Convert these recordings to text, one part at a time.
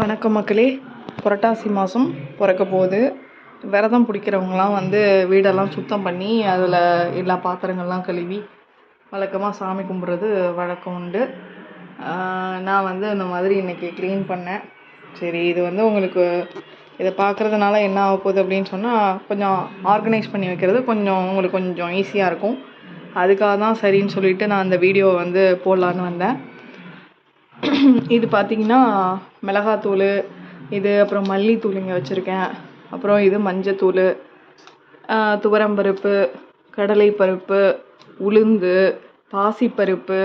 வணக்கம் மக்களே. புரட்டாசி மாதம் பிறக்க போகுது விரதம் பிடிக்கிறவங்களாம் வந்து வீடெல்லாம் சுத்தம் பண்ணி அதில் எல்லா பாத்திரங்கள்லாம் கழுவி வழக்கமாக சாமி கும்பிட்றது வழக்கம் உண்டு. நான் வந்து இந்த மாதிரி இன்றைக்கி க்ளீன் பண்ணேன். சரி இது வந்து உங்களுக்கு இதை பார்க்குறதுனால என்ன ஆக போகுது அப்படின்னு சொன்னால் கொஞ்சம் ஆர்கனைஸ் பண்ணி வைக்கிறது கொஞ்சம் உங்களுக்கு கொஞ்சம் ஈஸியாக இருக்கும். அதுக்காக தான் சரின்னு சொல்லிட்டு நான் அந்த வீடியோவை வந்து போடலான்னு வந்தேன். இது பார்த்தீங்கன்னா மிளகாத்தூள் இது அப்புறம் மல்லித்தூள் இங்கே வச்சுருக்கேன். அப்புறம் இது மஞ்சத்தூள் துவரம்பருப்பு கடலைப்பருப்பு உளுந்து பாசிப்பருப்பு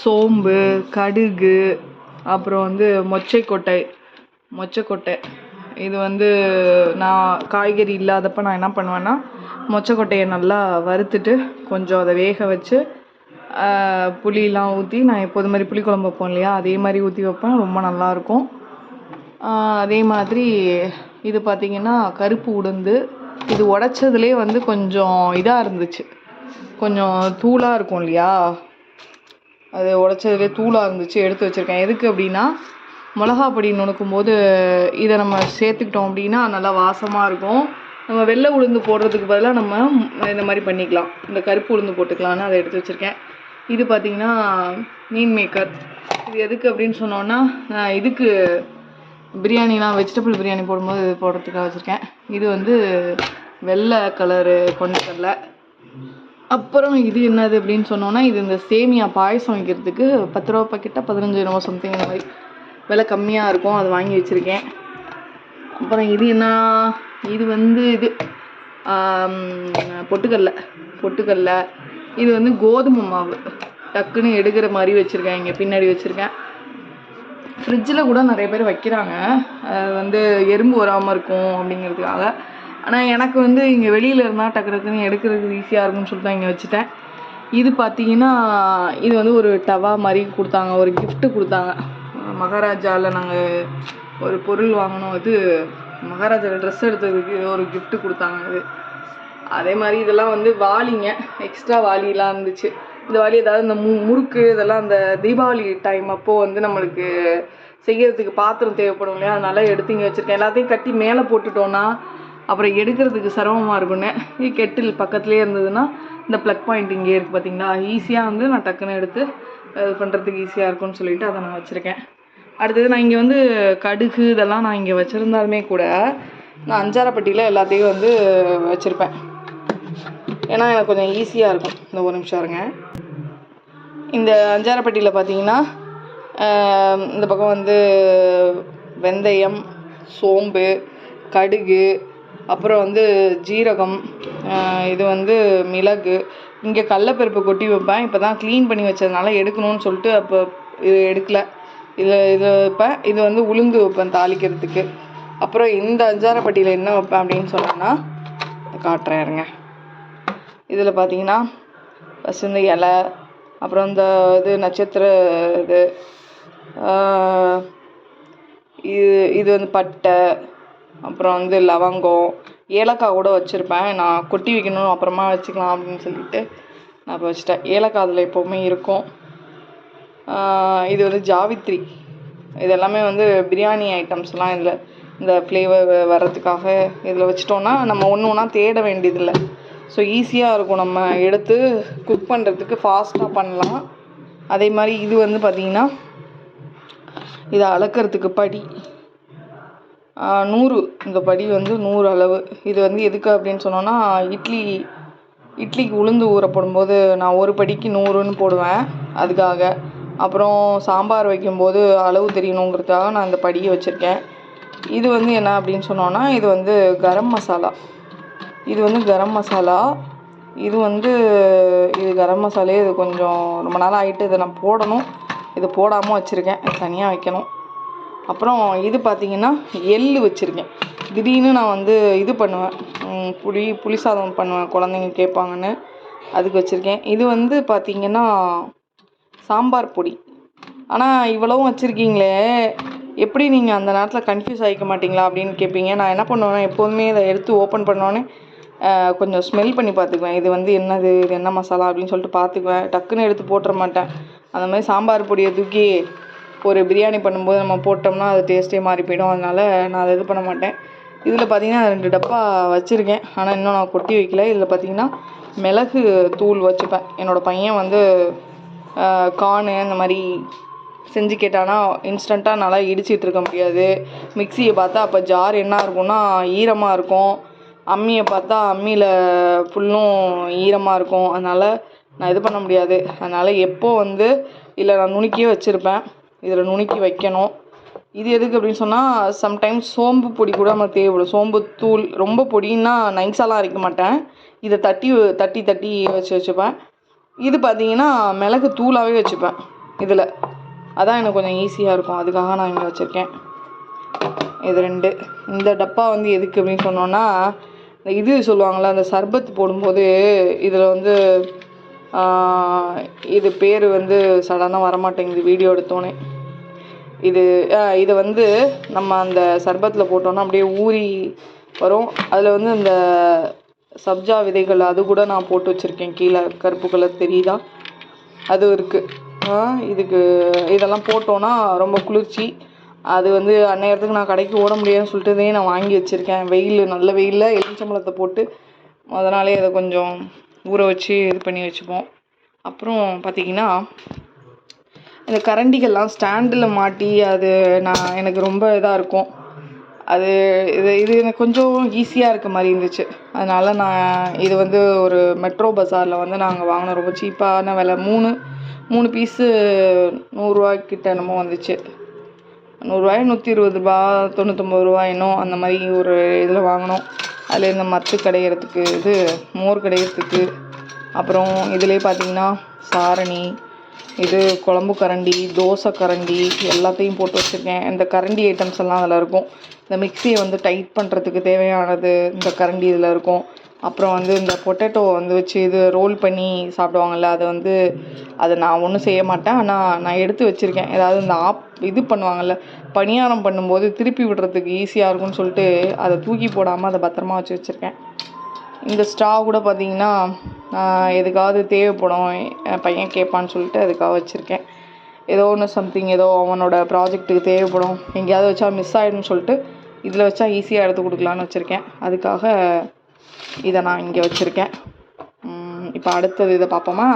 சோம்பு கடுகு அப்புறம் வந்து மொச்சைக்கொட்டை மொச்சைக்கொட்டை. இது வந்து நான் காய்கறி இல்லாதப்ப நான் என்ன பண்ணுவேன்னா மொச்சைக்கொட்டையை நல்லா வறுத்துட்டு கொஞ்சம் அதை வேக வச்சு புளியெலாம் ஊற்றி நான் எப்போது மாதிரி புளிக்குழம்பு வைப்போம் இல்லையா? அதே மாதிரி ஊற்றி வைப்பேன். ரொம்ப நல்லாயிருக்கும். அதே மாதிரி இது பார்த்திங்கன்னா கருப்பு உளுந்து. இது உடச்சதுலே வந்து கொஞ்சம் இதாக இருந்துச்சு. கொஞ்சம் தூளாக இருக்கும் இல்லையா? அது உடச்சதுலே தூளாக இருந்துச்சு. எடுத்து வச்சுருக்கேன். எதுக்கு அப்படின்னா மிளகா பொடி நுணுக்கும் போது இதை நம்ம சேர்த்துக்கிட்டோம் அப்படின்னா நல்லா வாசமாக இருக்கும். நம்ம வெள்ளை உளுந்து போடுறதுக்கு பதிலாக நம்ம இந்த மாதிரி பண்ணிக்கலாம். இந்த கருப்பு உளுந்து போட்டுக்கலான்னு அதை எடுத்து வச்சுருக்கேன். இது பார்த்திங்கன்னா மீன் மேக்கர் இது எதுக்கு அப்படின்னு சொன்னோன்னா நான் இதுக்கு பிரியாணிலாம் வெஜிடபிள் பிரியாணி போடும்போது இது போடுறதுக்காக வச்சுருக்கேன். இது வந்து வெள்ளை கலரு கொண்டு கொண்டக்கடலை அப்புறம் இது என்னது அப்படின்னு சொன்னோன்னா இது இந்த சேமியா பாயசம் வைக்கிறதுக்கு பத்து ரூபா பாக்கெட்டா பதினஞ்சு ரூபா சம்திங் இந்த மாதிரி. விலை கம்மியாக இருக்கும் அது வாங்கி வச்சுருக்கேன். அப்புறம் இது என்ன? இது வந்து இது பொட்டுக்கடல. பொட்டுக்கடல. இது வந்து கோதுமை மாவு. டக்குன்னு எடுக்கிற மாதிரி வச்சுருக்கேன். இங்கே பின்னாடி வச்சுருக்கேன். ஃப்ரிட்ஜில் கூட நிறைய பேர் வைக்கிறாங்க. அது வந்து எறும்பு வராமல் இருக்கும் அப்படிங்கிறதுக்காக. ஆனால் எனக்கு வந்து இங்கே வெளியில் இருந்தால் டக்கு டக்குன்னு எடுக்கிறதுக்கு ஈஸியாக இருக்கும்னு சொல்லிட்டு தான் இங்கே வச்சுட்டேன். இது பார்த்தீங்கன்னா இது வந்து ஒரு டவா மாதிரி கொடுத்தாங்க. ஒரு கிஃப்ட்டு கொடுத்தாங்க. மகாராஜாவில் நாங்கள் ஒரு பொருள் வாங்கினோம். இது மகாராஜாவில் ட்ரெஸ் எடுத்ததுக்கு ஒரு கிஃப்ட்டு கொடுத்தாங்க இது. அதே மாதிரி இதெல்லாம் வந்து வாளிங்க எக்ஸ்ட்ரா வாளிலாம் இருந்துச்சு. இந்த வாளி ஏதாவது இந்த மு முறுக்கு இதெல்லாம் அந்த தீபாவளி டைம் அப்போது வந்து நம்மளுக்கு செய்யறதுக்கு பாத்திரம் தேவைப்படும் இல்லையா? அதனால எடுத்து இங்கே வச்சுருக்கேன். எல்லாத்தையும் கட்டி மேலே போட்டுட்டோன்னா அப்புறம் எடுக்கிறதுக்கு சிரமமாக இருக்குன்னு கெட்டில் பக்கத்துலேயே இருந்ததுன்னா இந்த ப்ளக் பாயிண்ட் இங்கே இருக்குது பார்த்தீங்களா ஈஸியாக வந்து நான் டக்குன்னு எடுத்து இது பண்ணுறதுக்கு ஈஸியாக இருக்கும்னு சொல்லிட்டு அதை நான் வச்சுருக்கேன். அடுத்தது நான் இங்கே வந்து கடுகு இதெல்லாம் நான் இங்கே வச்சுருந்தாலுமே கூட நான் அஞ்சாரப்பட்டியில் எல்லாத்தையும் வந்து வச்சுருப்பேன். ஏன்னா எனக்கு கொஞ்சம் ஈஸியாக இருக்கும். இந்த ஒரு நிமிஷம் இருங்க. இந்த அஞ்சாரப்பட்டியில் பார்த்தீங்கன்னா இந்த பக்கம் வந்து வெந்தயம் சோம்பு கடுகு அப்புறம் வந்து ஜீரகம் இது வந்து மிளகு. இங்கே கடலப்பருப்பு கொட்டி வைப்பேன். இப்போ தான் க்ளீன் பண்ணி வச்சதுனால எடுக்கணும்னு சொல்லிட்டு அப்போ இது எடுக்கல. இது இது வைப்பேன். இது வந்து உளுந்து வைப்பேன் தாளிக்கிறதுக்கு. அப்புறம் இந்த அஞ்சாரப்பட்டியில் என்ன வைப்பேன் அப்படின்னு சொன்னேன்னா காட்டுறேன் இருங்க. இதில் பார்த்தீங்கன்னா ஃபஸ்ட்டு இந்த இலை அப்புறம் இந்த இது நட்சத்திர இது இது இது வந்து பட்டை அப்புறம் வந்து லவங்கம் ஏலக்காய் கூட வச்சுருப்பேன். நான் கொட்டி வைக்கணும் அப்புறமா வச்சுக்கலாம் அப்படின்னு சொல்லிட்டு நான் இப்போ வச்சுட்டேன். ஏலக்காய் அதில் எப்போவுமே இருக்கும். இது வந்து ஜாவித்ரி. இது எல்லாமே வந்து பிரியாணி ஐட்டம்ஸ்லாம் இதில் இந்த ஃப்ளேவர் வர்றதுக்காக இதில் வச்சிட்டோன்னா நம்ம ஒன்று ஒன்றா தேட வேண்டியதில்லை. ஸோ ஈஸியாக இருக்கும். நம்ம எடுத்து குக் பண்ணுறதுக்கு ஃபாஸ்ட்டாக பண்ணலாம். அதே மாதிரி இது வந்து பார்த்திங்கன்னா இதை அளக்கிறதுக்கு படி. நூறு. இந்த படி வந்து நூறு அளவு. இது வந்து எதுக்கு அப்படின்னு சொன்னோன்னா இட்லி இட்லிக்கு உளுந்து ஊற போடும்போது நான் ஒரு படிக்கு நூறுன்னு போடுவேன் அதுக்காக. அப்புறம் சாம்பார் வைக்கும்போது அளவு தெரியணுங்கிறதுக்காக நான் இந்த படியை வச்சுருக்கேன். இது வந்து என்ன அப்படின்னு சொன்னோன்னா இது வந்து கரம் மசாலா. இது வந்து கரம் மசாலா. இது வந்து இது கரம் மசாலே இது கொஞ்சம் ரொம்ப நாள் ஆகிட்டு இதை நான் போடணும். இது போடாமல் வச்சுருக்கேன். இது தனியாக வைக்கணும். அப்புறம் இது பார்த்தீங்கன்னா எள் வச்சுருக்கேன். திடீர்னு நான் வந்து இது பண்ணுவேன். புளி புளி சாதம் பண்ணுவேன் குழந்தைங்க கேட்பாங்கன்னு. அதுக்கு வச்சுருக்கேன். இது வந்து பார்த்தீங்கன்னா சாம்பார் பொடி. ஆனால் இவ்வளவும் வச்சுருக்கீங்களே. எப்படி நீங்கள் அந்த நேரத்தில் கன்ஃபியூஸ் ஆகிக்க மாட்டிங்களா அப்படின்னு கேட்பீங்க நான் என்ன பண்ணுவேன்னா எப்போதுமே இதை எடுத்து ஓப்பன் பண்ணோன்னே கொஞ்சம் ஸ்மெல் பண்ணி பார்த்துக்குவேன். இது வந்து என்னது இது என்ன மசாலா அப்படின்னு சொல்லிட்டு பார்த்துக்குவேன். டக்குன்னு எடுத்து போட்டுற மாட்டேன். அந்த மாதிரி சாம்பார் பொடியை தூக்கி ஒரு பிரியாணி பண்ணும்போது நம்ம போட்டோம்னா அது டேஸ்ட்டே மாறி போயிடும். அதனால் நான் அதை இது பண்ண மாட்டேன். இதில் பார்த்தீங்கன்னா ரெண்டு டப்பா வச்சுருக்கேன். ஆனால் இன்னும் நான் கொட்டி வைக்கல. இதில் பார்த்தீங்கன்னா மிளகு தூள் வச்சுப்பேன். என்னோடய பையன் வந்து கார்னு அந்த மாதிரி செஞ்சு கேட்டானா இன்ஸ்டண்ட்டாக நல்லா இடிச்சிட்டு இருக்க முடியாது. மிக்சியை பார்த்தா அப்போ ஜார் என்ன இருக்கும்னா ஈரமாக இருக்கும். அம்மியை பார்த்தா அம்மியில் ஃபுல்லும் ஈரமாக இருக்கும். அதனால் நான் இது பண்ண முடியாது. அதனால் எப்போது வந்து இதில் நான் நுணுக்கியே வச்சுருப்பேன். இதில் நுணுக்கி வைக்கணும். இது எதுக்கு அப்படின்னு சொன்னால் சம்டைம்ஸ் சோம்பு பொடி கூட நமக்கு தேவைப்படும். சோம்பு தூள் ரொம்ப பொடின்னா நைஸாலாம் அரைக்க மாட்டேன். இதை தட்டி தட்டி தட்டி வச்சு வச்சுப்பேன். இது பார்த்தீங்கன்னா மிளகு தூளாகவே வச்சுப்பேன். இதில். அதான் எனக்கு கொஞ்சம் ஈஸியாக இருக்கும். அதுக்காக நான் இங்கே வச்சுருக்கேன். இது ரெண்டு. இந்த டப்பா வந்து எதுக்கு அப்படின்னு சொன்னோன்னா இந்த இது சொல்லுவாங்கள்ல அந்த சர்பத் போடும்போது இதில் வந்து இது பேர் வந்து சடனாக வரமாட்டேங்குது வீடியோ எடுத்தோன்னே இது இதை வந்து நம்ம அந்த சர்பத்தில் போட்டோன்னா அப்படியே ஊறி வரும். அதில் வந்து இந்த சப்ஜா விதைகள் அது கூட நான் போட்டு வச்சுருக்கேன். கீழே கருப்பு கலர் தெரியுதா? அது இருக்குது இதுக்கு இதெல்லாம் போட்டோன்னா ரொம்ப குளிர்ச்சி. அது வந்து அந்நேரத்துக்கு நான் கடைக்கு ஓட முடியாதுன்னு சொல்லிட்டு நான் வாங்கி வச்சுருக்கேன். வெயில் நல்ல வெயிலில் எலுமிச்சம்பழத்தை போட்டு முத நாளே அதை கொஞ்சம் ஊற வச்சு இது பண்ணி வச்சுப்போம். அப்புறம் பார்த்திங்கன்னா இந்த கரண்டிகள்லாம் ஸ்டாண்டில் மாட்டி அது நான் எனக்கு ரொம்ப இதாக இருக்கும். அது இது இது எனக்கு கொஞ்சம் ஈஸியாக இருக்க மாதிரி இருந்துச்சு. அதனால் நான் இது வந்து ஒரு மெட்ரோ பஸாரில் வந்து நாங்கள் வாங்கினோம் ரொம்ப சீப்பான விலை. மூணு மூணு பீஸு நூறுரூவாய்க்கிட்ட என்னமோ வந்துச்சு. நூறுரூவாயோ நூற்றி இருபது ரூபா தொண்ணூத்தொம்பது ரூபாயினோ அந்த மாதிரி ஒரு இதில் வாங்கினோம் அதில் இந்த மத்து கிடையிறதுக்கு இது மோர் கிடையிறதுக்கு. அப்புறம் இதிலே பார்த்தீங்கன்னா சாரணி இது குழம்பு கரண்டி தோசை கரண்டி எல்லாத்தையும் போட்டு வச்சுருக்கேன். இந்த கரண்டி ஐட்டம்ஸ் எல்லாம் அதில் இருக்கும். இந்த மிக்சியை வந்து டைட் பண்ணுறதுக்கு தேவையானது இந்த கரண்டி இதில் இருக்கும். அப்புறம் வந்து இந்த பொட்டேட்டோ வந்து வச்சு இது ரோல் பண்ணி சாப்பிடுவாங்கல்ல அதை வந்து அதை நான் ஒன்றும் செய்ய மாட்டேன். ஆனால் நான் எடுத்து வச்சுருக்கேன். ஏதாவது இந்த ஆப் இது பண்ணுவாங்கள்ல பணியாரம் பண்ணும்போது திருப்பி விடுறதுக்கு ஈஸியாக இருக்கும்னு சொல்லிட்டு அதை தூக்கி போடாமல் அதை பத்திரமா வச்சு வச்சுருக்கேன். இந்த ஸ்ட்ரா கூட பார்த்தீங்கன்னா எதுக்காவது தேவைப்படும் என் பையன் கேட்பான்னு சொல்லிட்டு அதுக்காக வச்சுருக்கேன். ஏதோ ஒன்று சம்திங் ஏதோ அவனோட ப்ராஜெக்ட்டுக்கு தேவைப்படும். எங்கேயாவது வச்சா மிஸ் ஆகிடும்னு சொல்லிட்டு இதில் வச்சா ஈஸியாக எடுத்து கொடுக்கலான்னு வச்சுருக்கேன். அதுக்காக இதை நான் இங்கே வச்சுருக்கேன். இப்போ அடுத்தது இதை பார்ப்போமா?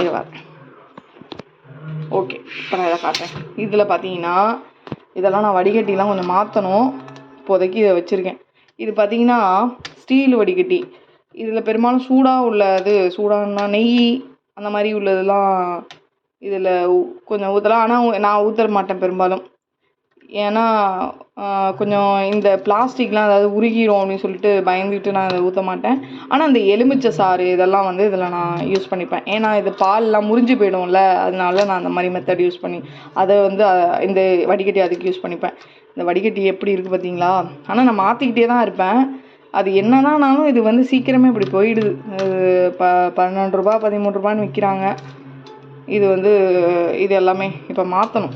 இது வரேன் ஓகே இப்போ நான் இதை காட்டுறேன். இதில் பார்த்தீங்கன்னா இதெல்லாம் நான் வடிகட்டிலாம் கொஞ்சம் மாற்றணும் இப்போதைக்கு இதை வச்சுருக்கேன். இது பார்த்தீங்கன்னா ஸ்டீல் வடிகட்டி. இதில் பெரும்பாலும் சூடாக உள்ளது சூடானா நெய் அந்த மாதிரி உள்ளதெல்லாம் இதில் கொஞ்சம் ஊற்றலாம் ஆனால் நான் ஊற்ற மாட்டேன் பெரும்பாலும். ஏன்னா கொஞ்சம் இந்த பிளாஸ்டிக்லாம் அதாவது உருகிரும் அப்படின்னு சொல்லிட்டு பயந்துக்கிட்டு நான் அதை ஊற்ற மாட்டேன். ஆனால் அந்த எலுமிச்சை சாறு இதெல்லாம் வந்து இதில் நான் யூஸ் பண்ணிப்பேன். ஏன்னா இது பால்லாம் முறிஞ்சு போயிடும்ல அதனால நான் அந்த மாதிரி மெத்தட் யூஸ் பண்ணி அதை வந்து இந்த வடிகட்டி அதுக்கு யூஸ் பண்ணிப்பேன். இந்த வடிகட்டி எப்படி இருக்குது பார்த்தீங்களா? ஆனால் நான் மாற்றிக்கிட்டே தான் இருப்பேன். அது என்னதானாலும் இது வந்து சீக்கிரமே இப்படி போயிடுது. ப பன்னெண்டு ரூபா பதிமூணு ரூபான்னு விற்கிறாங்க இது வந்து இது எல்லாமே இப்போ மாற்றணும்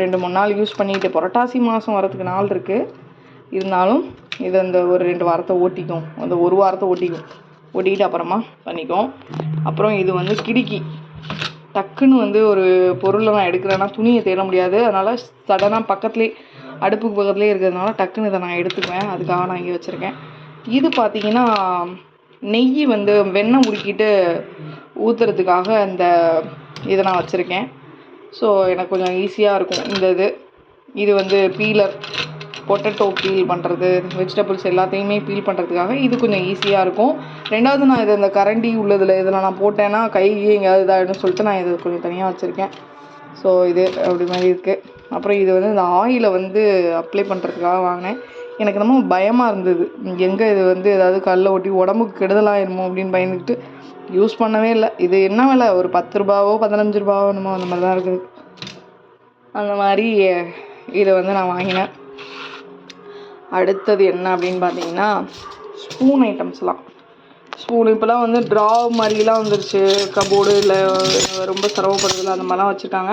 ரெண்டு மூணு நாள் யூஸ் பண்ணிட்டு புரட்டாசி மாதம் வரதுக்கு நாள் இருக்குது இருந்தாலும் இது இந்த ஒரு ரெண்டு வாரத்தை ஓட்டிக்கும். அந்த ஒரு வாரத்தை ஓட்டிக்கும். ஓட்டிக்கிட்டு அப்புறமா பண்ணிக்கும். அப்புறம் இது வந்து கிடுக்கி. டக்குன்னு வந்து ஒரு பொருளை நான் எடுக்கிறேன்னா துணியை தேட முடியாது. அதனால் சடனாக பக்கத்துலேயே அடுப்புக்கு பக்கத்துலேயே இருக்கிறதுனால டக்குன்னு இதை நான் எடுத்துக்குவேன். அதுக்காக நான் இங்கே வச்சுருக்கேன். இது பார்த்தீங்கன்னா நெய் வந்து வெண்ணெய் உருக்கிட்டு ஊற்றுறதுக்காக அந்த இதை நான் வச்சுருக்கேன். ஸோ எனக்கு கொஞ்சம் ஈஸியாக இருக்கும். இந்த இது இது வந்து பீலர் பொட்டேட்டோ பீல் பண்ணுறது வெஜிடபிள்ஸ் எல்லாத்தையுமே பீல் பண்ணுறதுக்காக இது கொஞ்சம் ஈஸியாக இருக்கும். ரெண்டாவது நான் இது இந்த கரண்டி உள்ளதில் இதில் நான் போட்டேன்னா கை எங்கேயாவது இதாகிடும் சொல்லிட்டு நான் இது கொஞ்சம் தனியாக வச்சுருக்கேன். ஸோ இது அப்படி மாதிரி இருக்குது அப்புறம் இது வந்து இந்த ஆயிலை வந்து அப்ளை பண்ணுறதுக்காக வாங்கினேன். எனக்கு ரொம்ப பயமாக இருந்தது. எங்கே இது வந்து ஏதாவது கல்லை ஒட்டி உடம்புக்கு கெடுதலாயிருமோ அப்படின்னு பயந்துக்கிட்டு யூஸ் பண்ணவே இல்லை. இது என்ன விலை? ஒரு பத்து ரூபாவோ பதினஞ்சு ரூபாவோ என்னமோ அந்த மாதிரி தான் இருக்குது அந்த மாதிரி இதை வந்து நான் வாங்கினேன். அடுத்தது என்ன அப்படின்னு பார்த்தீங்கன்னா ஸ்பூன் ஐட்டம்ஸ்லாம் ஸ்பூன் இப்போலாம் வந்து ட்ரா மாதிரிலாம் வந்துருச்சு. கபோர்டு இல்லை ரொம்ப சிரமப்படுறதுல அந்த மாதிரிலாம் வச்சுருக்காங்க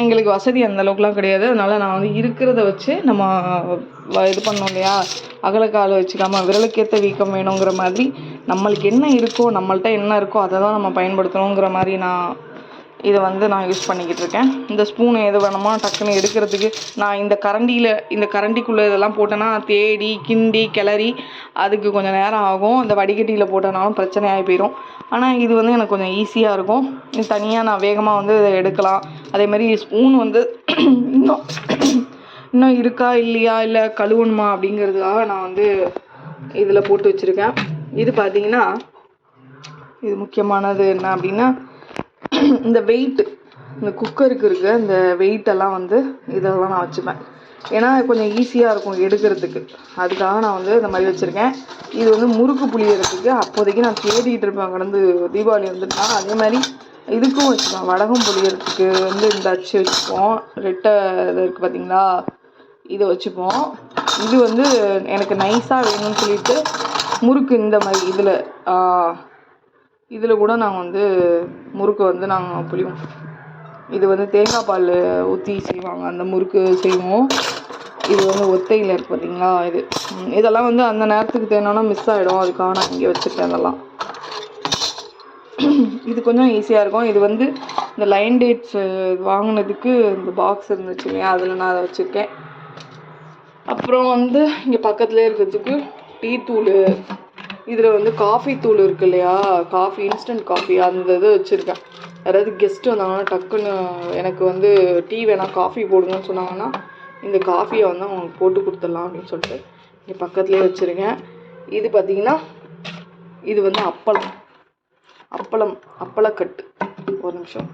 எங்களுக்கு வசதி அந்த அளவுக்குலாம் கிடையாது. அதனால் நான் வந்து இருக்கிறத வச்சு நம்ம வ- இது பண்ணோம் இல்லையா? அகலக்கால் வச்சுக்காம விரலுக்கேற்ற வீக்கம் வேணுங்கிற மாதிரி நம்மளுக்கு என்ன இருக்கோ நம்மள்ட்ட என்ன இருக்கோ அதை தான் நம்ம பயன்படுத்தணுங்கிற மாதிரி நான் இதை வந்து நான் யூஸ் பண்ணிக்கிட்டு இருக்கேன். இந்த ஸ்பூன் எது வேணுமோ டக்குன்னு எடுக்கிறதுக்கு நான் இந்த கரண்டியில் இந்த கரண்டிக்குள்ளே இதெல்லாம் போட்டேன்னா தேடி கிண்டி கிளறி அதுக்கு கொஞ்சம் நேரம் ஆகும். இந்த வடிகட்டியில் போட்டனாலும் பிரச்சனையாகி போயிடும் ஆனால் இது வந்து எனக்கு கொஞ்சம் ஈஸியாக இருக்கும். இது தனியாக நான் வேகமாக வந்து இதை எடுக்கலாம். அதே மாதிரி ஸ்பூன் வந்து இன்னும் இன்னும் இருக்கா இல்லையா இல்லை கழுவணுமா அப்படிங்கிறதுக்காக நான் வந்து இதில் போட்டு வச்சுருக்கேன். இது பார்த்தீங்கன்னா இது முக்கியமானது என்ன அப்படின்னா இந்த வெயிட் இந்த குக்கருக்கு இருக்க இந்த வெயிட்டெல்லாம் வந்து இதெல்லாம் நான் வச்சுப்பேன். ஏன்னா கொஞ்சம் ஈஸியாக இருக்கும் எடுக்கிறதுக்கு. அதுக்காக நான் வந்து இந்த மாதிரி வச்சுருக்கேன். இது வந்து முறுக்கு புளியறதுக்கு அப்போதைக்கு நான் தேடிக்கிட்டு இருப்பேன் கடந்து தீபாவளி வந்துட்டா அதே மாதிரி இதுக்கும் வச்சுப்பேன். வடகம் புளியறதுக்கு வந்து இந்த அச்சு வச்சுப்போம். ரெட்டை இது இருக்குது பார்த்தீங்களா இதை வச்சுப்போம். இது வந்து எனக்கு நைஸாக வேணும்னு சொல்லிட்டு முறுக்கு இந்த மாதிரி இதில் இதில் கூட நாங்கள் வந்து முறுக்கு வந்து நாங்கள் புளிவோம். இது வந்து தேங்காய் பால் ஊற்றி செய்வாங்க. அந்த முறுக்கு செய்வோம். இது வந்து ஒத்தையில் இருக்குது பார்த்தீங்களா இது. இதெல்லாம் வந்து அந்த நேரத்துக்கு தேனோனா மிஸ் ஆகிடும் அதுக்காக நான் இங்கே வச்சுருக்கேன் அதெல்லாம் இது கொஞ்சம் ஈஸியாக இருக்கும். இது வந்து இந்த லைன் டேட்ஸ் வாங்கினதுக்கு இந்த பாக்ஸ் இருந்துச்சு இல்லையா? அதில் நான் அதை வச்சுருக்கேன். அப்புறம் வந்து இங்கே பக்கத்துலேயே இருக்கிறதுக்கு டீ தூள். இதில் வந்து காஃபி தூள் இருக்கு இல்லையா? காஃபி இன்ஸ்டன்ட் காஃபி அந்த இது வச்சுருக்கேன். யாராவது கெஸ்ட் வந்தாங்கன்னா டக்குன்னு எனக்கு வந்து டீ வேணாம் காஃபி போடுங்கன்னு சொன்னாங்கன்னா இந்த காஃபியை வந்து அவங்களுக்கு போட்டு கொடுத்துடலாம் அப்படின்னு சொல்லிட்டு இங்கே பக்கத்துலேயே வச்சுருக்கேன். இது பார்த்தீங்கன்னா இது வந்து அப்பளம். அப்பளம் அப்பளக்கட்டு. ஒரு நிமிஷம்.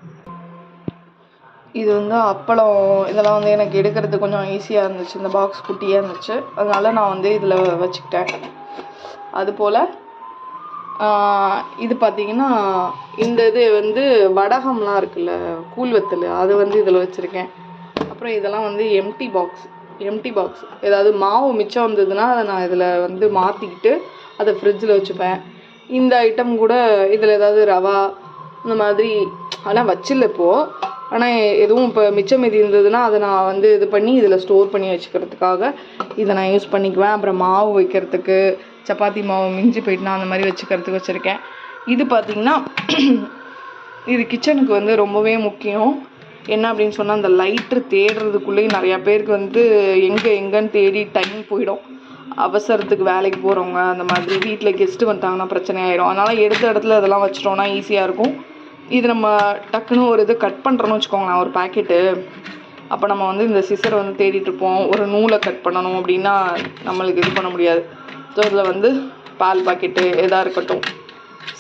இது வந்து அப்பளம் இதெல்லாம் வந்து எனக்கு எடுக்கிறது கொஞ்சம் ஈஸியாக இருந்துச்சு. இந்த பாக்ஸ் குட்டியாக இருந்துச்சு. அதனால நான் வந்து இதில் வச்சுக்கிட்டேன். அதுபோல் இது பார்த்தீங்கன்னா இந்த இது வந்து வடகம்லாம் இருக்குல்ல கூழ்வத்தல் அது வந்து இதில் வச்சுருக்கேன். அப்புறம் இதெல்லாம் வந்து எம்டி பாக்ஸ் எம்டி பாக்ஸ் ஏதாவது மாவு மிச்சம் வந்ததுன்னா அதை நான் இதில் வந்து மாற்றிக்கிட்டு அதை ஃப்ரிட்ஜில் வச்சுப்பேன். இந்த ஐட்டம் கூட இதில் ஏதாவது ரவா இந்த மாதிரி ஆனால் வச்சில்ல இப்போது ஆனால் எதுவும் இப்போ மிச்சம் மீதி இருந்ததுன்னா அதை நான் வந்து இது பண்ணி இதில் ஸ்டோர் பண்ணி வச்சுக்கிறதுக்காக இதை நான் யூஸ் பண்ணிக்குவேன். அப்புறம் மாவு வைக்கிறதுக்கு சப்பாத்தி மாவு மிஞ்சி போயிட்டுனா அந்த மாதிரி வச்சுக்கிறதுக்கு வச்சுருக்கேன். இது பார்த்திங்கன்னா இது கிச்சனுக்கு வந்து ரொம்பவே முக்கியம். என்ன அப்படின்னு சொன்னால் அந்த லைட்ரு தேடுறதுக்குள்ளேயும் நிறையா பேருக்கு வந்து எங்கே எங்கேன்னு தேடி டைம் போயிடும். அவசரத்துக்கு வேலைக்கு போகிறவங்க அந்த மாதிரி வீட்டில் கெஸ்ட்டு வந்துட்டாங்கன்னா பிரச்சனை ஆயிடும் அதனால் எடுத்த இடத்துல அதெல்லாம் வச்சிட்டோன்னா ஈஸியாக இருக்கும். இது நம்ம டக்குன்னு ஒரு இது கட் பண்ணுறோன்னு வச்சுக்கோங்களேன் ஒரு பாக்கெட்டு அப்போ நம்ம வந்து இந்த சிசரை வந்து தேடிட்டுருப்போம் ஒரு நூலை கட் பண்ணணும் அப்படின்னா நம்மளுக்கு இது பண்ண முடியாது. ஸோ இதில் வந்து பால் பாக்கெட்டு எதாக இருக்கட்டும்.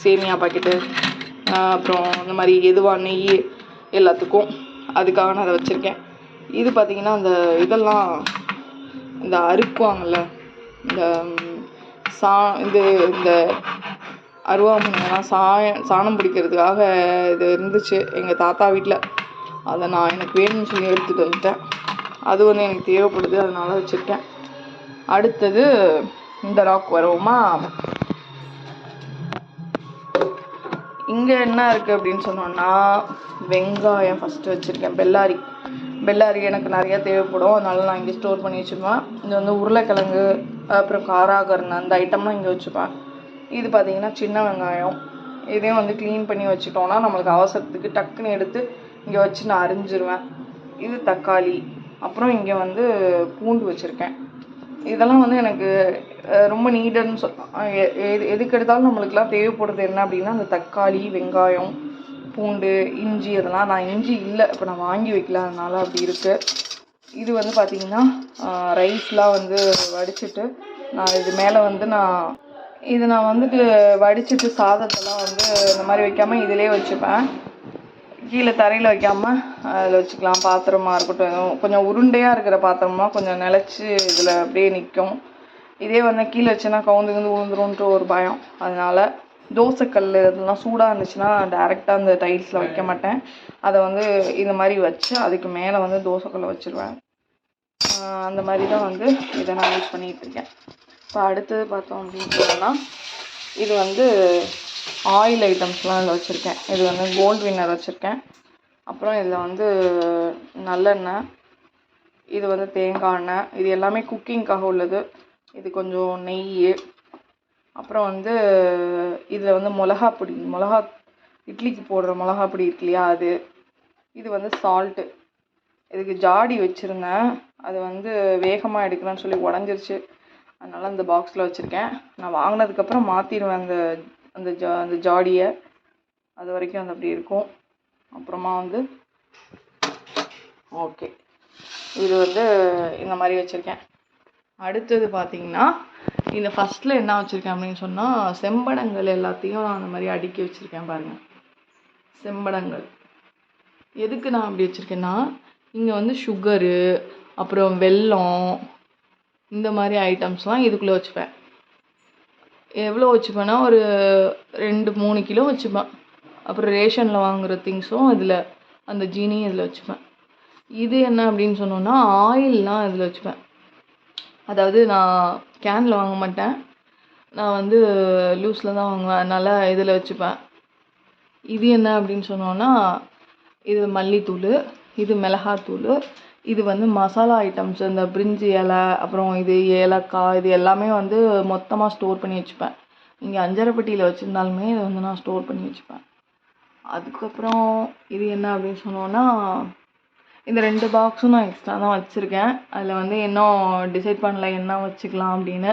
சேமியா பாக்கெட்டு அப்புறம் இந்த மாதிரி எதுவாக நெய் எல்லாத்துக்கும் அதுக்காக நான் அதை வச்சுருக்கேன். இது பார்த்திங்கன்னா அந்த இதெல்லாம் இந்த அறுக்குவாங்கள்ல இந்த சா இது இந்த அருவாமனைலாம் சாய சாணம் பிடிக்கிறதுக்காக இது இருந்துச்சு. எங்கள் தாத்தா வீட்டில் அதை நான் எனக்கு வேணும்னு சொல்லி எடுத்துகிட்டு வந்துட்டேன். அது வந்து எனக்கு தேவைப்படுது அதனால் வச்சுருக்கேன் அடுத்தது இந்த ராக் வருவோமா? இங்கே என்ன இருக்குது அப்படின்னு சொன்னோன்னா வெங்காயம் ஃபஸ்ட்டு வச்சுருக்கேன். பெல்லாரி. பெல்லாரி எனக்கு நிறையா தேவைப்படும். அதனால நான் இங்கே ஸ்டோர் பண்ணி வச்சுப்பேன் இது வந்து உருளைக்கிழங்கு அப்புறம் காராகரணம் அந்த ஐட்டம்லாம் இங்கே வச்சுப்பேன் இது பார்த்தீங்கன்னா சின்ன வெங்காயம். இதையும் வந்து க்ளீன் பண்ணி வச்சுட்டோம்னா நம்மளுக்கு அவசரத்துக்கு டக்குன்னு எடுத்து இங்கே வச்சு நான் அரிஞ்சிருவேன். இது தக்காளி. அப்புறம் இங்கே வந்து பூண்டு வச்சுருக்கேன். இதெல்லாம் வந்து எனக்கு ரொம்ப நீடன்னு சொல் எ- எது எதுக்கு எடுத்தாலும் நம்மளுக்குலாம் தேவைப்படுறது என்ன அப்படின்னா அந்த தக்காளி வெங்காயம் பூண்டு இஞ்சி அதெல்லாம். நான் இஞ்சி இல்லை. இப்போ நான் வாங்கி வைக்கல. அதனால் அப்படி இருக்குது இது வந்து பார்த்திங்கன்னா ரைஸ்லாம் வந்து வடிச்சிட்டு நான் இது மேலே வந்து நான் இது நான் வந்துட்டு வடிச்சிட்டு சாதத்தெல்லாம் வந்து இந்த மாதிரி வைக்காமல் இதிலே வச்சுப்பேன். கீழே தரையில் வைக்காமல் அதில் வச்சுக்கலாம். பாத்திரமா இருக்கட்டும். எதுவும் கொஞ்சம் உருண்டையாக இருக்கிற பாத்திரமா கொஞ்சம் நிலச்சி இதில் அப்படியே நிற்கும் இதே வந்து கீழே வச்சுன்னா கவுந்து கவுந்து விழுந்துரும்ன்ட்டு ஒரு பயம். அதனால தோசைக்கல் இதெல்லாம் சூடாக இருந்துச்சுன்னா டேரெக்டாக அந்த டைல்ஸில் வைக்க மாட்டேன். அதை வந்து இந்த மாதிரி வச்சு அதுக்கு மேலே வந்து தோசைக்கல்லை வச்சுருவேன். அந்த மாதிரி தான் வந்து இதை நான் யூஸ் பண்ணிகிட்டு இப்போ அடுத்தது பார்த்தோம் அப்படின்னு சொன்னால் இது வந்து ஆயில் ஐட்டம்ஸ்லாம் இதில் வச்சுருக்கேன். இது வந்து கோல்ட் வின்னர் வச்சுருக்கேன். அப்புறம் இதில் வந்து நல்லெண்ணெய் இது வந்து தேங்காய் எண்ணெய் இது எல்லாமே குக்கிங்க்காக உள்ளது. இது கொஞ்சம் நெய். அப்புறம் வந்து இதில் வந்து மிளகா பொடி மிளகா இட்லிக்கு போடுற மிளகா பொடி இருக்கு இல்லையா அது. இது வந்து சால்ட்டு இதுக்கு ஜாடி வச்சுருந்தேன். அது வந்து வேகமாக எடுக்கணும்னு சொல்லி உடஞ்சிருச்சு. அதனால் அந்த பாக்ஸில் வச்சுருக்கேன். நான் வாங்கினதுக்கப்புறம் மாற்றிடுவேன் அந்த அந்த ஜா அந்த ஜாடியை. அது வரைக்கும் அது அப்படி இருக்கும். அப்புறமா வந்து ஓகே இது வந்து இந்த மாதிரி வச்சுருக்கேன். அடுத்தது பார்த்தீங்கன்னா இந்த ஃபஸ்ட்டில் என்ன வச்சுருக்கேன் அப்படின்னு சொன்னால் செம்படங்கள் எல்லாத்தையும் நான் அந்த மாதிரி அடுக்கி வச்சுருக்கேன் பாருங்கள் செம்படங்கள். எதுக்கு நான் அப்படி வச்சுருக்கேன்னா இங்கே வந்து சுகரு அப்புறம் வெல்லம் இந்த மாதிரி ஐட்டம்ஸ்லாம் இதுக்குள்ளே வச்சுப்பேன். எவ்வளோ வச்சுப்பேன்னா ஒரு ரெண்டு மூணு கிலோ வச்சுப்பேன். அப்புறம் ரேஷனில் வாங்குகிற திங்ஸும் இதில் அந்த ஜீனியும் இதில் வச்சுப்பேன். இது என்ன அப்படின்னு சொன்னோன்னா ஆயில்லாம் இதில் வச்சுப்பேன். அதாவது நான் கேனில் வாங்க மாட்டேன். நான் வந்து லூஸில் தான் வாங்குவேன். அதனால் இதில் வச்சுப்பேன். இது என்ன அப்படின்னு சொன்னோன்னா இது மல்லித்தூள் இது மிளகாத்தூள் இது வந்து மசாலா ஐட்டம்ஸ் இந்த பிரிஞ்சி இலை அப்புறம் இது ஏலக்காய் இது எல்லாமே வந்து மொத்தமாக ஸ்டோர் பண்ணி வச்சுப்பேன். இங்கே அஞ்சரைப்பட்டியில் வச்சுருந்தாலுமே இதை வந்து நான் ஸ்டோர் பண்ணி வச்சுப்பேன். அதுக்கப்புறம் இது என்ன அப்படின்னு சொன்னோன்னா இந்த ரெண்டு பாக்ஸும் நான் எக்ஸ்ட்ரா தான் வச்சுருக்கேன். அதில் வந்து இன்னும் டிசைட் பண்ணல என்ன வச்சுக்கலாம் அப்படின்னு.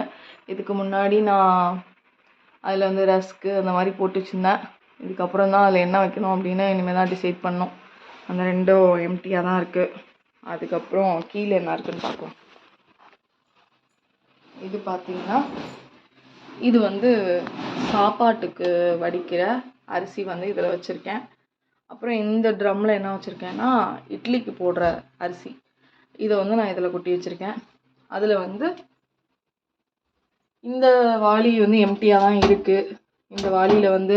இதுக்கு முன்னாடி நான் அதில் வந்து ரஸ்க்கு அந்த மாதிரி போட்டு வச்சுருந்தேன். இதுக்கப்புறம் தான் அதில் என்ன வைக்கணும் அப்படின்னு இனிமேல் தான் டிசைட் பண்ணோம். அந்த ரெண்டும் எம்டியாக தான் இருக்குது அதுக்கப்புறம் கீழே என்ன இருக்குன்னு பார்க்கலாம். இது பார்த்தீங்கன்னா இது வந்து சாப்பாட்டுக்கு வடிக்கிற அரிசி வந்து இதில் வச்சுருக்கேன். அப்புறம் இந்த ட்ரம்மில் என்ன வச்சுருக்கேன்னா இட்லிக்கு போடுற அரிசி. இதை வந்து நான் இதில் கொட்டி வச்சுருக்கேன். அதில் வந்து இந்த வாளி வந்து எம்டியாக தான் இருக்குது இந்த வாளியில் வந்து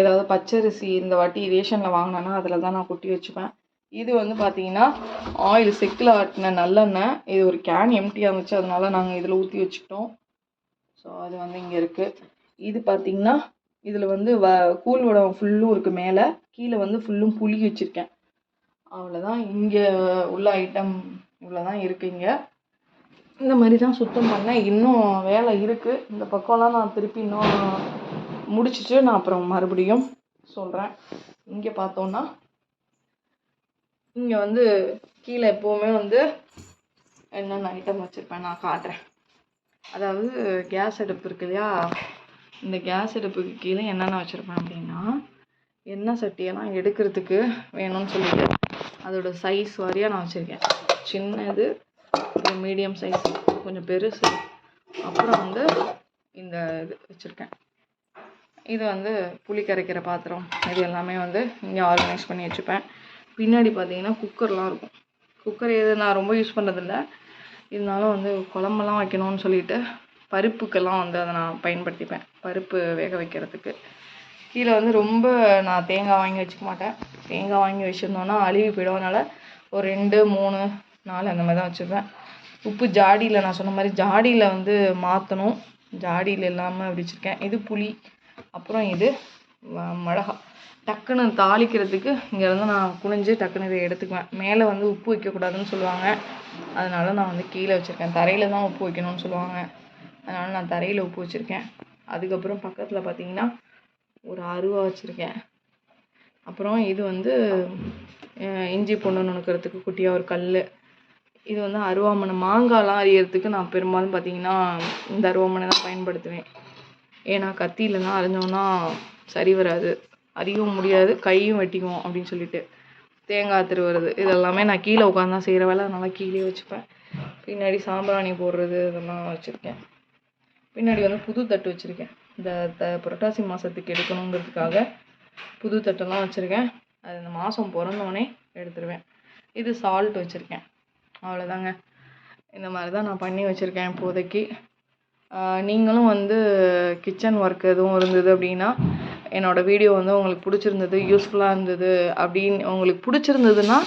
ஏதாவது பச்சரிசி இந்த வாட்டி ரேஷனில் வாங்கினேன்னா அதில் தான் நான் கொட்டி வச்சுப்பேன். இது வந்து பார்த்தீங்கன்னா ஆயில் செக்கில் ஆட்டின நல்லெண்ணெய். இது ஒரு கேன் எம்டியாக இருந்துச்சு. அதனால நாங்கள் இதில் ஊற்றி வச்சுக்கிட்டோம். ஸோ அது வந்து இங்கே இருக்குது இது பார்த்தீங்கன்னா இதில் வந்து வ கூழ் உடம்பு ஃபுல்லும் இருக்குது மேலே. கீழே வந்து ஃபுல்லும் புளி வச்சுருக்கேன். அவ்வளோதான் இங்கே உள்ள ஐட்டம் இவ்வளோ தான் இருக்குது இங்கே. இந்த மாதிரி தான் சுத்தம் பண்ணேன். இன்னும் வேலை இருக்குது இந்த பக்கம்லாம் நான் திருப்பி இன்னும் முடிச்சுட்டு நான் அப்புறம் மறுபடியும் சொல்கிறேன் இங்கே பார்த்தோன்னா இங்கே வந்து கீழே எப்போவுமே வந்து என்னென்ன ஐட்டம் வச்சுருப்பேன் நான் காட்டுறேன். அதாவது கேஸ் அடுப்பு இருக்கு இல்லையா? இந்த கேஸ் அடுப்புக்கு கீழே என்னென்ன வச்சுருப்பேன் அப்படின்னா எண்ணெய் சட்டியெல்லாம் எடுக்கிறதுக்கு வேணும்னு சொல்லிட்டு அதோட சைஸ் வாரியாக நான் வச்சுருக்கேன். சின்னது இது மீடியம் சைஸ் கொஞ்சம் பெருசு. அப்புறம் வந்து இந்த இது வச்சுருக்கேன். இது வந்து புளி கரைக்கிற பாத்திரம். இது எல்லாமே வந்து இங்கே ஆர்கனைஸ் பண்ணி வச்சுப்பேன். பின்னாடி பார்த்தீங்கன்னா குக்கர்லாம் இருக்கும். குக்கர் எது நான் ரொம்ப யூஸ் பண்ணுறதில்ல இருந்தாலும் வந்து குழம்பெல்லாம் வைக்கணும்னு சொல்லிட்டு பருப்புக்கெல்லாம் வந்து அதை நான் பயன்படுத்திப்பேன். பருப்பு வேக வைக்கிறதுக்கு. கீழே வந்து ரொம்ப நான் தேங்காய் வாங்கி வச்சுக்க மாட்டேன். தேங்காய் வாங்கி வச்சுருந்தோன்னா அழுகி போயிடும் அதனால் ஒரு ரெண்டு மூணு நாலு அந்த மாதிரி தான் வச்சுருப்பேன். உப்பு ஜாடியில் நான் சொன்ன மாதிரி ஜாடியில் வந்து மாற்றணும் ஜாடியில் இல்லாமல் அப்படி வச்சுருக்கேன். இது புளி அப்புறம் இது வ- மிளகா டக்குன்னு தாளிக்கிறதுக்கு இங்கேருந்து நான் குனிஞ்சு டக்குன்னு இதை எடுத்துக்குவேன். மேலே வந்து உப்பு வைக்கக்கூடாதுன்னு சொல்லுவாங்க. அதனால நான் வந்து கீழே வச்சுருக்கேன். தரையில் தான் உப்பு வைக்கணும்னு சொல்லுவாங்க. அதனால் நான் தரையில் உப்பு வச்சுருக்கேன். அதுக்கப்புறம் பக்கத்தில் பார்த்தீங்கன்னா ஒரு அருவா வச்சுருக்கேன். அப்புறம் இது வந்து இஞ்சி பூண்டு நுணுக்கிறதுக்கு குட்டியாக ஒரு கல் இது வந்து அருவாமனை மாங்காய்லாம் அரியறதுக்கு நான் பெரும்பாலும் பார்த்தீங்கன்னா இந்த அருவாமனை தான் பயன்படுத்துவேன். ஏன்னா கத்தியிலலாம் அரிஞ்சோன்னா சரி வராது. அரியவும் முடியாது கையும் வெட்டிக்குவோம் அப்படின்னு சொல்லிட்டு. தேங்காய் திருவுறது இதெல்லாமே நான் கீழே உட்காந்து தான் செய்கிற வேலை. அதனால் கீழே வச்சுப்பேன். பின்னாடி சாம்பிராணி போடுறது இதெல்லாம் வச்சுருக்கேன். பின்னாடி வந்து புது தட்டு வச்சுருக்கேன். இந்த த புரட்டாசி மாதத்துக்கு எடுக்கணுங்கிறதுக்காக புது தட்டெல்லாம் வச்சுருக்கேன். அது இந்த மாதம் பிறந்தோடனே எடுத்துருவேன். இது சால்ட் வச்சுருக்கேன். அவ்வளோதாங்க இந்த மாதிரி தான் நான் பண்ணி வச்சுருக்கேன் இப்போதைக்கு. நீங்களும் வந்து கிச்சன் ஒர்க் எதுவும் இருந்தது அப்படின்னா என்னோடய வீடியோ வந்து உங்களுக்கு பிடிச்சிருந்தது யூஸ்ஃபுல்லாக இருந்தது அப்படின்னு உங்களுக்கு பிடிச்சிருந்ததுன்னா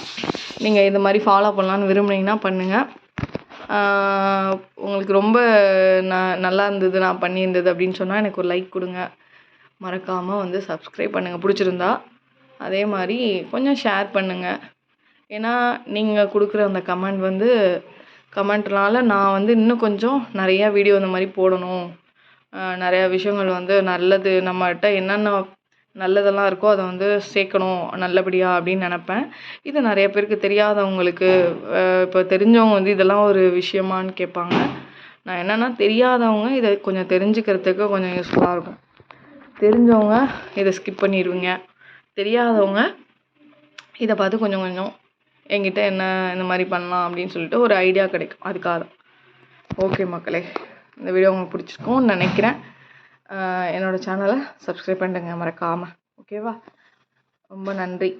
நீங்கள் இந்த மாதிரி ஃபாலோ பண்ணலான்னு விரும்புனீங்கன்னா பண்ணுங்கள் உங்களுக்கு ரொம்ப ந நல்லா இருந்தது நான் பண்ணியிருந்தது அப்படின்னு சொன்னால் எனக்கு ஒரு லைக் கொடுங்க. மறக்காமல் வந்து சப்ஸ்கிரைப் பண்ணுங்கள் பிடிச்சிருந்தா அதே மாதிரி கொஞ்சம் ஷேர் பண்ணுங்கள் ஏன்னா நீங்கள் கொடுக்குற அந்த கமெண்ட் வந்து கமெண்ட்னால நான் வந்து இன்னும் கொஞ்சம் நிறையா வீடியோ இந்த மாதிரி போடணும். நிறையா விஷயங்கள் வந்து நல்லது. நம்மகிட்ட என்னென்ன நல்லதெல்லாம் இருக்கோ அதை வந்து சேர்க்கணும் நல்லபடியாக அப்படின்னு நினப்பேன். இது நிறைய பேருக்கு தெரியாதவங்களுக்கு இப்போ தெரிஞ்சவங்க வந்து இதெல்லாம் ஒரு விஷயமான்னு கேட்பாங்க. நான் என்னென்னா தெரியாதவங்க இதை கொஞ்சம் தெரிஞ்சுக்கிறதுக்கு கொஞ்சம் யூஸ்ஃபுல்லாக இருக்கும். தெரிஞ்சவங்க இதை ஸ்கிப் பண்ணிடுவீங்க. தெரியாதவங்க இதை பார்த்து கொஞ்சம் கொஞ்சம் என்கிட்ட என்ன இந்த மாதிரி பண்ணலாம் அப்படின்னு சொல்லிட்டு ஒரு ஐடியா கிடைக்கும். அதுக்காக தான். ஓகே மக்களே. இந்த வீடியோ உங்களுக்கு பிடிச்சிருக்கும்னு நினைக்கிறேன். என்னோடய என்னோட சேனலை சப்ஸ்கிரைப் பண்ணுங்க மறக்காமல் ஓகேவா ரொம்ப நன்றி.